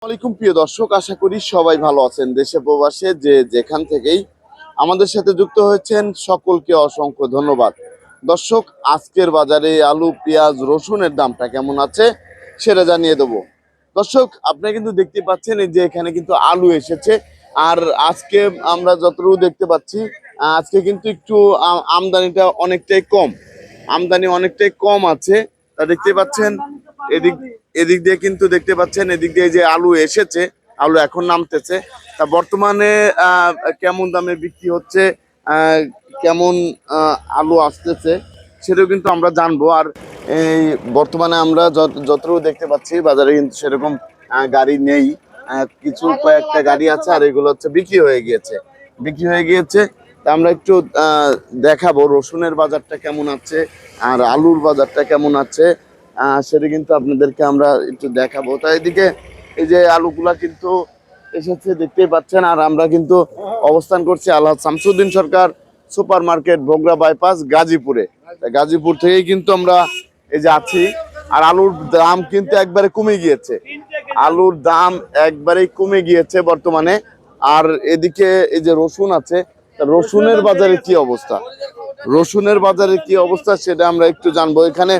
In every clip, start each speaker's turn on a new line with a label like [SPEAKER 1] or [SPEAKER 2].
[SPEAKER 1] আসসালামাইকুম প্রিয় দর্শক, আশা করি সবাই ভালো আছেন দেশে প্রবাসে, যে যেখান থেকেই আমাদের সাথে যুক্ত হয়েছেন, সকলকে অসংখ্য ধন্যবাদ। দর্শক, আজকের বাজারে আলু, পেঁয়াজ, রসুনের দামটা কেমন আছে সেটা জানিয়ে দেবো। দর্শক আপনি কিন্তু দেখতে পাচ্ছেন যে এখানে কিন্তু আলু এসেছে, আর আজকে আমরা যতটুকু দেখতে পাচ্ছি, আজকে কিন্তু একটু আমদানিটা অনেকটাই কম। আমদানি অনেকটাই কম আছে, তা দেখতে পাচ্ছেন, এদিক এদিক দিয়ে কিন্তু দেখতে পাচ্ছেন, এদিক দিয়ে যে আলু এসেছে, আলু এখন নামতেছে। তা বর্তমানে কেমন দামে বিক্রি হচ্ছে কেমন আলু আসতেছে, সেটাও কিন্তু আমরা জানব। আর এই বর্তমানে আমরা যত- যতটুকু দেখতে পাচ্ছি, বাজারে কিন্তু সেরকম গাড়ি নেই। কিছু কয়েকটা গাড়ি আছে, আর এগুলো হচ্ছে বিক্রি হয়ে গিয়েছে। বিক্রি হয়ে গিয়েছে। তা আমরা একটু দেখাবো রসুনের বাজারটা কেমন আছে, আর আলুর বাজারটা কেমন আছে। সেটা কিন্তু আপনাদেরকে আমরা একটু দেখাবো। তাই এদিকে এই যে আলুগুলা কিন্তু এসেছে, দেখতেই পাচ্ছেন, আর আমরা কিন্তু অবস্থান করছি Allah Shamsuddin Sarkar super market Bhogra bypass গাজীপুরে। গাজীপুর থেকেই কিন্তু আমরা এই যে আছি, আর আলুর দাম কিন্তু একবারে কমে গিয়েছে। আলুর দাম একবারেই কমে গিয়েছে বর্তমানে, আর এদিকে এই যে রসুন আছে রসুনের বাজারে কি অবস্থা? রসুনের বাজারে কি অবস্থা সেটা আমরা একটু জানব। এখানে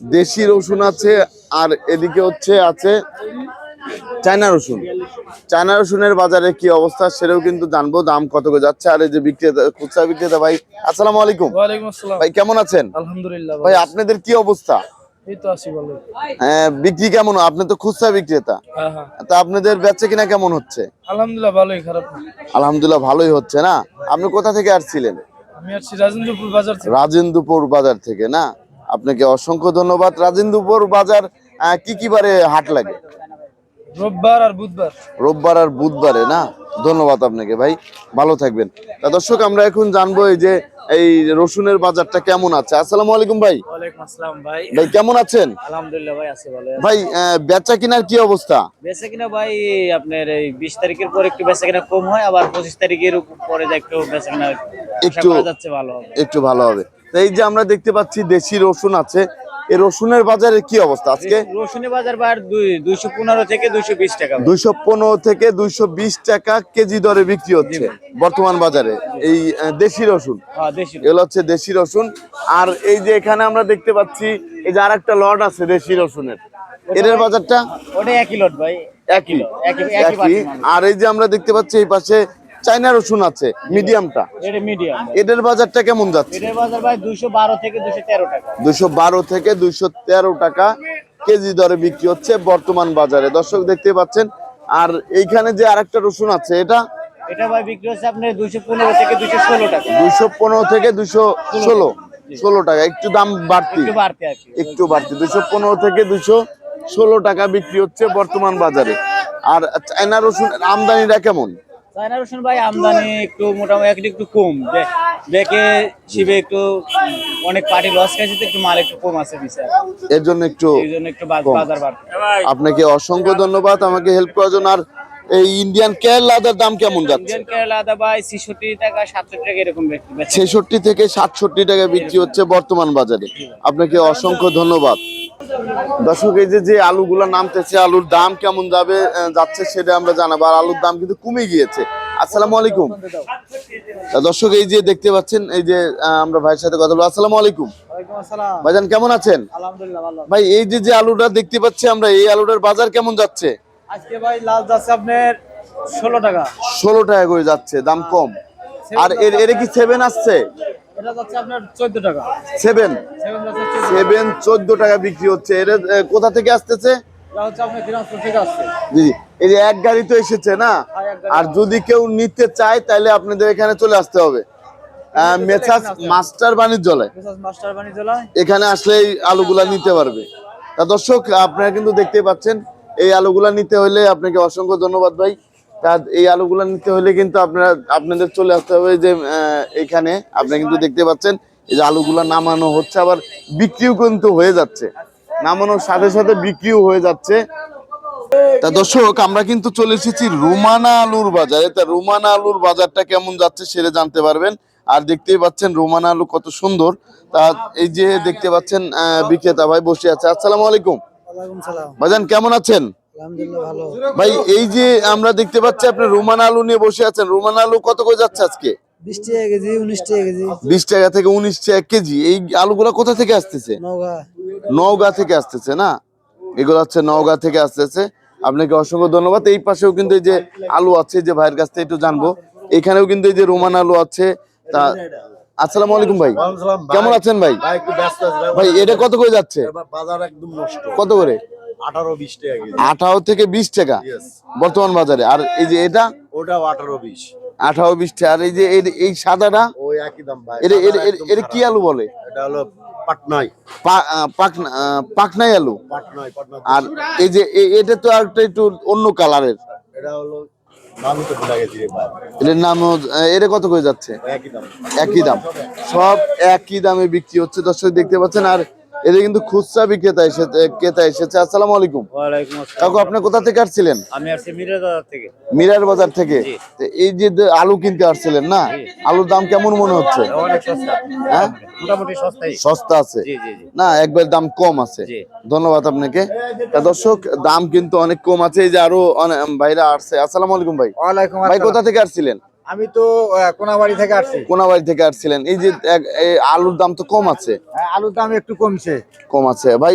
[SPEAKER 1] দেশি রসুন আছে আর এদিকে হচ্ছে আছে চায়না রসুন। চায়না রসুনের বাজারে কি অবস্থা সেটাও কিন্তু জানব দাম কত করে যাচ্ছে আর এই যে বিক্রেতা খুচরা বিক্রেতা ভাই আসসালামু আলাইকুম। ভাই কেমন আছেন?
[SPEAKER 2] আলহামদুলিল্লাহ
[SPEAKER 1] ভাই আপনাদের কি অবস্থা? হ্যাঁ, বিক্রি কেমন? আপনি তো খুচরা বিক্রেতা।
[SPEAKER 2] হ্যাঁ হ্যাঁ।
[SPEAKER 1] তা আপনাদের বেচে কিনা কেমন হচ্ছে?
[SPEAKER 2] আলহামদুলিল্লাহ ভালোই খারাপ
[SPEAKER 1] আলহামদুলিল্লাহ ভালোই হচ্ছে না? আপনি কোথা থেকে আসছিলেন?
[SPEAKER 2] আমি আসছি রাজেন্দ্রপুর বাজার
[SPEAKER 1] রাজেন্দ্রপুর বাজার থেকে না? আপনাকে অসংখ্য ধন্যবাদ। রাজেন্দ্রপুর বাজার কি কি বারে হাট লাগে?
[SPEAKER 2] রোববার আর বুধবার।
[SPEAKER 1] রোববার আর বুধবারে না? ধন্যবাদ আপনাকে ভাই ভালো থাকবেন। তা দর্শক আমরা এখন জানব এই যে এই রসুনের বাজারটা কেমন আছে? আসসালামু আলাইকুম ভাই।
[SPEAKER 2] ওয়ালাইকুম আসসালাম ভাই।
[SPEAKER 1] ভাই কেমন আছেন?
[SPEAKER 2] আলহামদুলিল্লাহ ভাই আছি ভালো।
[SPEAKER 1] ভাই আহ, বেচা কিনার কি অবস্থা?
[SPEAKER 2] বেচা কিনা ভাই আপনার এই বিশ তারিখের পর একটু বেচা কিনা কম হয় আবার পঁচিশ তারিখের পরে একটু বেচা কিনা
[SPEAKER 1] একটু-
[SPEAKER 2] যাচ্ছে ভালো হবে।
[SPEAKER 1] একটু ভালো হবে। এই যে আমরা দেখতে পাচ্ছি দেশি রসুন আছে এই রসুনের বাজারে কি অবস্থা আজকে?
[SPEAKER 2] রসুনি বাজার বার দুই দুইশো পনেরো থেকে দুইশো বিশ টাকা
[SPEAKER 1] দুইশো পনেরো থেকে দুইশো বিশ টাকা কেজি দরে বিক্রি হচ্ছে বর্তমান বাজারে এই দেশি রসুন।
[SPEAKER 2] হ্যাঁ
[SPEAKER 1] এগুলো হচ্ছে দেশি রসুন। আর এই যে এখানে আমরা দেখতে পাচ্ছি এই যে আর একটা লট আছে দেশি রসুনের এদের বাজারটা?
[SPEAKER 2] ওটা একই লট ভাই।
[SPEAKER 1] একই।
[SPEAKER 2] একই।
[SPEAKER 1] আর এই যে আমরা দেখতে পাচ্ছি এই পাশে চাইনা রসুন আছে মিডিয়ামটা।
[SPEAKER 2] এটা মিডিয়াম।
[SPEAKER 1] এদের বাজারটা কেমন যাচ্ছে?
[SPEAKER 2] এটার বাজার ভাই দুইশো বারো থেকে দুইশো তেরো টাকা।
[SPEAKER 1] থেকে কেজি দরে বিক্রি হচ্ছে বর্তমান বাজারে। দর্শক দেখতে পাচ্ছেন আর এইখানে যে আরেকটা রসুন আছে এটা?
[SPEAKER 2] এটা ভাই বিক্রি হচ্ছে আপনার দুইশো পনেরো থেকে টাকা।
[SPEAKER 1] দুইশো পনেরো থেকে দুইশো ষোলো ষোলো টাকা। একটু দাম বাড়তি।
[SPEAKER 2] একটু বাড়তে
[SPEAKER 1] একটু থেকে টাকা বিক্রি হচ্ছে বর্তমান বাজারে। আর চায়না রসুন আমদানিটা কেমন?
[SPEAKER 2] চায়না রসুন ভাই আমদানি একটু মোটামুটি একটু কম। দেখে শিবে একটু অনেক পার্টি লস খাইছে তো একটু মাল একটু কম আছে বিচার।
[SPEAKER 1] এর জন্য একটু
[SPEAKER 2] এর জন্য একটু বাজ- বাজার বাড়তে
[SPEAKER 1] আপনাকে অসংখ্য ধন্যবাদ আমাকে হেল্প করার জন্য। আর এই ইন্ডিয়ান আদার দাম কেমন যাচ্ছে?
[SPEAKER 2] ইন্ডিয়ান কেরালা আদা ভাই ছিষট্টি টাকা সাতষট্টি টাকা এরকম বিক্রি বেচে।
[SPEAKER 1] ছেষট্টি থেকে সাতষট্টি টাকা বিক্রি হচ্ছে বর্তমান বাজারে। আপনাকে অসংখ্য ধন্যবাদ। দর্শক এই যে যে আলুগুলো নামতেছে আলুর দাম কেমন যাবে যাচ্ছে সেটা আমরা জানাব। আর আলুর দাম কিন্তু কমে গিয়েছে। আসসালামু আলাইকুম। দর্শক এই যে দেখতে পাচ্ছেন এই যে আমরা ভাইয়ের সাথে কথা বলব। আসসালামু আলাইকুম। ভাইজান কেমন আছেন? ভাই এই যে যে আলুটা দেখতে পাচ্ছি আমরা এই আলুটার বাজার কেমন যাচ্ছে?
[SPEAKER 2] আজকে ভাই লাল যাচ্ছে আপনার ষোলো টাকা।
[SPEAKER 1] ষোলো টাকা করে যাচ্ছে দাম কম। আর এর এর কি সেভেন আসছে?
[SPEAKER 2] এটা যাচ্ছে আপনার চোদ্দ টাকা।
[SPEAKER 1] সেভেন
[SPEAKER 2] সেভেন যাচ্ছে 14
[SPEAKER 1] টাকা। বিক্রি হচ্ছে। এর কোথা থেকে আসতেছে? জি এই যে এক গাড়ি তো এসেছে না?
[SPEAKER 2] হ্যাঁ।
[SPEAKER 1] আর যদি কেউ নিতে চায় তাহলে আপনাদের এখানে চলে আসতে হবে। মেসাজ মাস্টার বাণিজ্যালয়। এখানে আসলে আলুগুলা নিতে পারবে। তা দর্শক আপনারা কিন্তু দেখতে পাচ্ছেন এই আলুগুলা নিতে হলে আপনাকে অসংখ্য ধন্যবাদ ভাই। এই আলুগুলা নিতে হলে কিন্তু আপনারা, আপনাদের চলে আসতে হবে যে এখানে আপনারা কিন্তু দেখতে পাচ্ছেন, এই যে আলুগুলা নামানো হচ্ছে, আবার বিক্রিও কিন্তু হয়ে যাচ্ছে। নামানোর সাথে সাথে বিক্রিও হয়ে যাচ্ছে। তা দর্শক, আমরা কিন্তু চলে এসেছি রুমানা আলুর বাজারে। তা রুমানা আলুর বাজারটা কেমন যাচ্ছে সেটা জানতে পারবেন। আর দেখতেই পাচ্ছেন রুমানা আলু কত সুন্দর। তা এই যে দেখতে পাচ্ছেন বিক্রেতা ভাই বসে আছে। আসসালামু আলাইকুম। ভাইজান কেমন আছেন? ভাই এই যে আমরা দেখতে পাচ্ছি আপনি রোমান আলু নিয়ে বসে আছেন। রোমান আলু কত করে যাচ্ছে আজকে?
[SPEAKER 3] বিশ টাকা কেজি উনিশ টাকা কেজি।
[SPEAKER 1] বিশ টাকা থেকে উনিশ টাকা কেজি। এই আলুগুলা কোথা থেকে আসতেছে? নওগাঁ। থেকে আসতেছে না? এগুলো হচ্ছে নওগাঁ থেকে আসতেছে। আপনাকে অসংখ্য ধন্যবাদ। এই পাশেও কিন্তু এই যে আলু আছে যে ভাইয়ের কাছ থেকে একটু জানব। এখানেও কিন্তু এই যে রোমান আলু আছে। তা আসসালামু আলাইকুম ভাই। কেমন আছেন ভাই?
[SPEAKER 4] ভাই
[SPEAKER 1] এটা কত করে যাচ্ছে?
[SPEAKER 4] বাজার একদম নষ্ট।
[SPEAKER 1] কত করে?
[SPEAKER 4] আঠারো
[SPEAKER 1] থেকে বিশ টাকা? বর্তমান বাজারে। আর এই যে এটা?
[SPEAKER 4] ওটাও আঠারো বিশ।
[SPEAKER 1] আঠারো বিশ টাকা। আর এই যে এই সাদাটা?
[SPEAKER 4] ওই একই দাম ভাই।
[SPEAKER 1] এটা কি আলু বলে?
[SPEAKER 4] এটা হলো পাটনাই।
[SPEAKER 1] পাকনাই আলু। আর এই যে এটা তো একটা একটু অন্য কালারের।
[SPEAKER 4] এটা হলো
[SPEAKER 1] এটার নাম এটা কত করে যাচ্ছে?
[SPEAKER 4] একই দাম।
[SPEAKER 1] একই দাম। সব একই দামে বিক্রি হচ্ছে দর্শক দেখতে পাচ্ছেন আর এটা কিন্তু খুচরা বিক্রেতা এসেছে ক্রেতা এসেছে। আসসালামু আলাইকুম। কাকু আপনি কোথা থেকে আসছিলেন?
[SPEAKER 2] আমি আসছি মিরাজার থেকে।
[SPEAKER 1] মিরার বাজার থেকে? এই যে আলু কিনতে আসছিলেন না? আলুর দাম কেমন মনে হচ্ছে?
[SPEAKER 2] সস্তা।
[SPEAKER 1] হ্যাঁ?
[SPEAKER 2] মোটামুটি
[SPEAKER 1] সস্তা আছে।
[SPEAKER 2] জি জি জি।
[SPEAKER 1] না একবার দাম কম আছে। ধন্যবাদ আপনাকে। তা দর্শক দাম কিন্তু অনেক কম আছে। এই যে আরও অনেক ভাইরা আসছে। আসসালামু আলাইকুম ভাই। ভাই কোথা থেকে আসছিলেন?
[SPEAKER 3] আমি তো কোনাবাড়ি থেকে আসছি।
[SPEAKER 1] কোনাবাড়ি থেকে আসছিলেন। এই যে আলুর দাম তো কম আছে।
[SPEAKER 3] হ্যাঁ, আলুর দাম একটু কমছে।
[SPEAKER 1] কম আছে। ভাই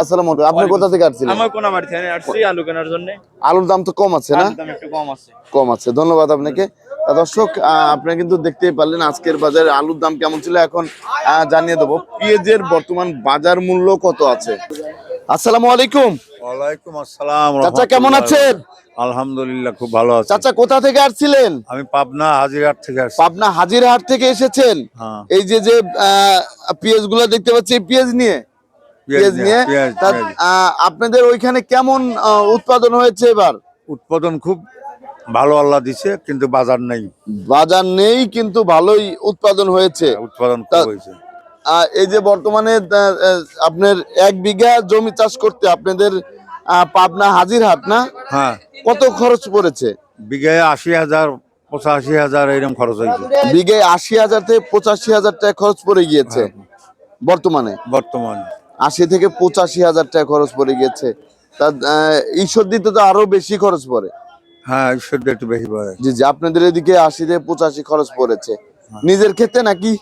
[SPEAKER 1] আসসালামু আলাইকুম। আপনি কোথা থেকে আসছিলেন?
[SPEAKER 2] আমার কোন বাড়ি থেকে আসছি আলু কেনার জন্য।
[SPEAKER 1] আলুর দাম তো কম আছে না?
[SPEAKER 2] দাম একটু কম আছে।
[SPEAKER 1] কম আছে। ধন্যবাদ আপনাকে। দর্শক আহ, আপনারা কিন্তু দেখতেই পারলেন আজকের বাজারে আলুর দাম কেমন ছিল। এখন আহ, জানিয়ে দেবো পেঁয়াজের বর্তমান বাজার মূল্য কত আছে? আসসালামু আলাইকুম।
[SPEAKER 5] ওয়ালাইকুম আসসালাম
[SPEAKER 1] চাচা কেমন আছেন?
[SPEAKER 5] আলহামদুলিল্লাহ খুব ভালো আছে।
[SPEAKER 1] চাচা কোথা থেকে আসছিলেন?
[SPEAKER 5] আমি পাবনা হাজিরহাট থেকে আসছি।
[SPEAKER 1] পাবনা হাজিরহাট থেকে এসেছেন?
[SPEAKER 5] হ্যাঁ।
[SPEAKER 1] এই যে যে পেঁয়াজগুলা দেখতে পাচ্ছি পেঁয়াজ নিয়ে? পেঁয়াজ নিয়ে আপনাদের ওইখানে কেমন উৎপাদন হয়েছে এবার?
[SPEAKER 5] উৎপাদন খুব ভালো আল্লাহ দিছে কিন্তু বাজার নেই।
[SPEAKER 1] বাজার নেই কিন্তু ভালোই উৎপাদন হয়েছে।
[SPEAKER 5] উৎপাদন হয়েছে।
[SPEAKER 1] এই যে বর্তমানে আপনার এক বিঘা জমি চাষ করতে আপনাদের পাবনা হাজির হাজিরহাট না?
[SPEAKER 5] হ্যাঁ।
[SPEAKER 1] কত খরচ পড়েছে?
[SPEAKER 5] বিঘায় আশি হাজার পঁচাশি হাজার এরকম খরচ হয়েছে।
[SPEAKER 1] বিঘায় আশি হাজার থেকে পঁচাশি হাজার টাকা খরচ পড়ে গিয়েছে বর্তমানে?
[SPEAKER 5] বর্তমান।
[SPEAKER 1] আশি থেকে পঁচাশি হাজার টাকা খরচ পড়ে গিয়েছে। তা ঈশ্বর দিতে তো আরও বেশি খরচ পড়ে।
[SPEAKER 5] হ্যাঁ ঈশ্বরটা একটু বেশি পড়ে।
[SPEAKER 1] জি জি আপনাদের এদিকে আশি থেকে পঁচাশি খরচ পড়েছে। নিজের ক্ষেত্রে নাকি?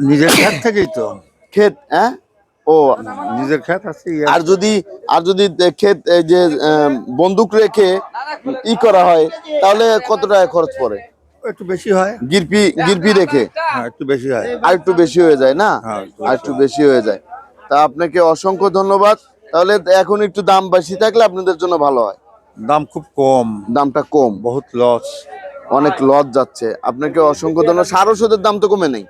[SPEAKER 5] নিজের ক্ষেত থেকেই তো।
[SPEAKER 1] ক্ষেত হ্যাঁ? ও
[SPEAKER 5] নিজের ক্ষেত আছে
[SPEAKER 1] আর যদি আর যদি ক্ষেত এই যে বন্দুক রেখে ই করা হয় তাহলে কত টাকা খরচ পড়ে?
[SPEAKER 5] একটু বেশি হয়।
[SPEAKER 1] গিরপি গিরপি রেখে?
[SPEAKER 5] হ্যাঁ একটু বেশি হয়।
[SPEAKER 1] আর একটু বেশি হয়ে যায় না?
[SPEAKER 5] হ্যাঁ,
[SPEAKER 1] আর একটু বেশি হয়ে যায়। তা আপনাকে অসংখ্য ধন্যবাদ। তাহলে এখন একটু দাম বেশি থাকলে আপনাদের জন্য ভালো হয়।
[SPEAKER 5] দাম খুব কম।
[SPEAKER 1] দামটা কম।
[SPEAKER 5] বহুত লস।
[SPEAKER 1] অনেক লস যাচ্ছে। আপনাকে অসংখ্য ধন্যবাদ। সার ওষুধের দাম তো কমে নেই।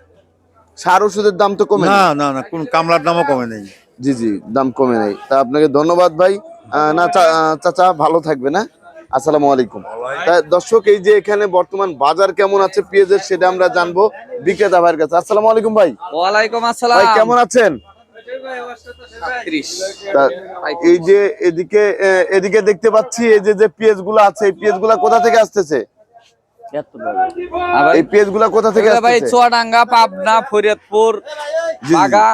[SPEAKER 1] সার ওষুধের দাম তো কমে
[SPEAKER 5] না না না কোন কামলার দামও কমে নেই।
[SPEAKER 1] জি জি দাম কমে নেই। তা আপনাকে ধন্যবাদ ভাই। আহ, না চা- আহ, চাচা ভালো থাকবে না আসসালামু আলাইকুম। তা দর্শক এই যে এখানে বর্তমান বাজার কেমন আছে পেঁয়াজের সেটা আমরা জানব বিক্রেতা ভাইয়ের কাছে। আসসালামু আলাইকুম ভাই।
[SPEAKER 6] ওয়ালাইকুম
[SPEAKER 1] ভাই
[SPEAKER 6] আসসালাম
[SPEAKER 1] কেমন আছেন? তা এই যে এদিকে এদিকে দেখতে পাচ্ছি এই যে যে পেঁয়াজগুলো আছে এই পেঁয়াজগুলা কোথা থেকে আসতেছে? এই পেঁয়াজগুলা কোথা থেকে
[SPEAKER 6] ভাই চুয়াডাঙ্গা পাবনা ফরিদপুর বাগা।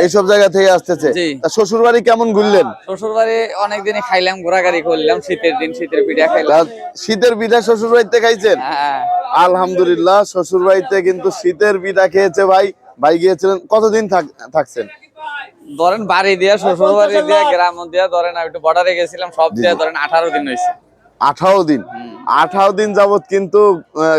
[SPEAKER 1] এইসব জায়গা থেকে আসতেছে। শ্বশুর বাড়ি কেমন ঘুরলেন?
[SPEAKER 6] শ্বশুর বাড়ি অনেকদিনই খাইলাম ঘোরাঘুরি করলাম শীতের দিন শীতের পিঠা খাইলাম।
[SPEAKER 1] শীতের পিঠা শ্বশুর বাড়িতে খাইছেন?
[SPEAKER 6] হ্যাঁ।
[SPEAKER 1] আলহামদুলিল্লাহ শ্বশুর বাড়িতে কিন্তু শীতের পিঠা খেয়েছে ভাই। ভাই গিয়েছিলেন কতদিন থাক- থাকছেন?
[SPEAKER 6] ধরেন বাড়ি দিয়া শ্বশুর বাড়ি দিয়া গ্রাম দিয়া ধরেন আমি একটু বর্ডারে গেছিলাম সব দিয়া ধরেন আঠারো দিন হয়েছে
[SPEAKER 1] আঠারো দিন। আঠারো দিন যাবৎ কিন্তু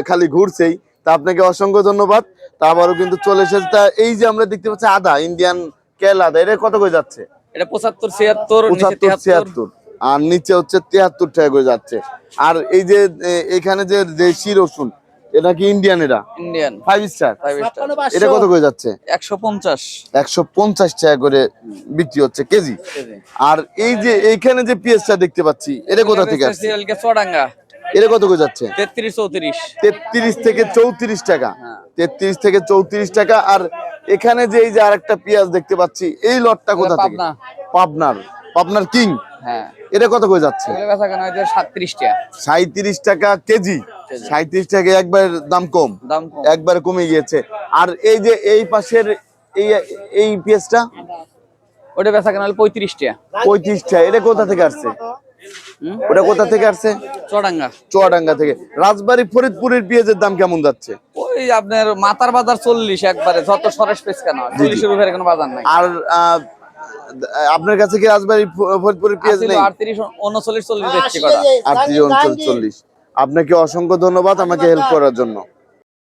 [SPEAKER 1] খালি ঘুরছেই। তা আপনাকে অসংখ্য ধন্যবাদ। তারপরও কিন্তু চলে এসেছে। তা এই যে আমরা দেখতে পাচ্ছি আদা ইন্ডিয়ান কেল আদা এটা কত করে যাচ্ছে?
[SPEAKER 6] এটা পঁচাত্তর ছিয়াত্তর
[SPEAKER 1] পঁচাত্তর ছিয়াত্তর। আর নিচে হচ্ছে তিয়াত্তর টাকা করে যাচ্ছে। আর এই যে এখানে যে দেশি রসুন এটা কি ইন্ডিয়ান এটা?
[SPEAKER 6] Indian
[SPEAKER 1] five star
[SPEAKER 6] five star
[SPEAKER 1] এটা কত করে যাচ্ছে?
[SPEAKER 6] একশো পঞ্চাশ।
[SPEAKER 1] একশো পঞ্চাশ টাকা করে বিক্রি হচ্ছে কেজি। আর এই যে এইখানে যে পেঁয়াজটা দেখতে পাচ্ছি এটা কোথা থেকে আসছে?
[SPEAKER 6] চুয়াডাঙ্গা।
[SPEAKER 1] এটা কত করে যাচ্ছে?
[SPEAKER 6] তেত্রিশ চৌত্রিশ।
[SPEAKER 1] তেত্রিশ থেকে চৌত্রিশ টাকা।
[SPEAKER 6] হ্যাঁ।
[SPEAKER 1] তেত্রিশ থেকে চৌত্রিশ টাকা। আর এখানে যে এই যে আরেকটা পেঁয়াজ দেখতে পাচ্ছি এই লটটা কোথা থেকে?
[SPEAKER 6] পাবনা।
[SPEAKER 1] পাবনার। পাবনার কিং।
[SPEAKER 6] হ্যাঁ।
[SPEAKER 1] এটা কত করে যাচ্ছে?
[SPEAKER 6] সাতত্রিশ টাকা।
[SPEAKER 1] সাঁত্রিশ টাকা কেজি। সাঁত্রিশ টাকা। একবার দাম কম।
[SPEAKER 6] দাম কম।
[SPEAKER 1] একবার কমে গিয়েছে। আর এই যে এই পাশের এই এই পেঁয়াজটা?
[SPEAKER 6] ওটা বেচা কেনা হলে পঁয়ত্রিশ টাকা।
[SPEAKER 1] পঁয়ত্রিশ টাকা। এটা কোথা থেকে আসছে? ওটা কোথা থেকে আসছে?
[SPEAKER 6] চড়াঙ্গা
[SPEAKER 1] চুয়াডাঙ্গা থেকে। রাজবাড়ি ফরিদপুরের পেঁয়াজের দাম কেমন যাচ্ছে?
[SPEAKER 6] ওই আপনার মাথার বাজার চল্লিশ একবারে যত সরেশ পেস কেন চল্লিশের উপরে কোনো বাজার নাই।
[SPEAKER 1] আর আহ, আপনার কাছে কি রাজবাড়ি ফরিদপুরের পেঁয়াজ নেই?
[SPEAKER 6] আটত্রিশ উনচল্লিশ চল্লিশ দেখছি কটা।
[SPEAKER 1] আটত্রিশ উনচল্লিশ চল্লিশ। আপনাকে অসংখ্য ধন্যবাদ আমাকে হেল্প করার জন্য।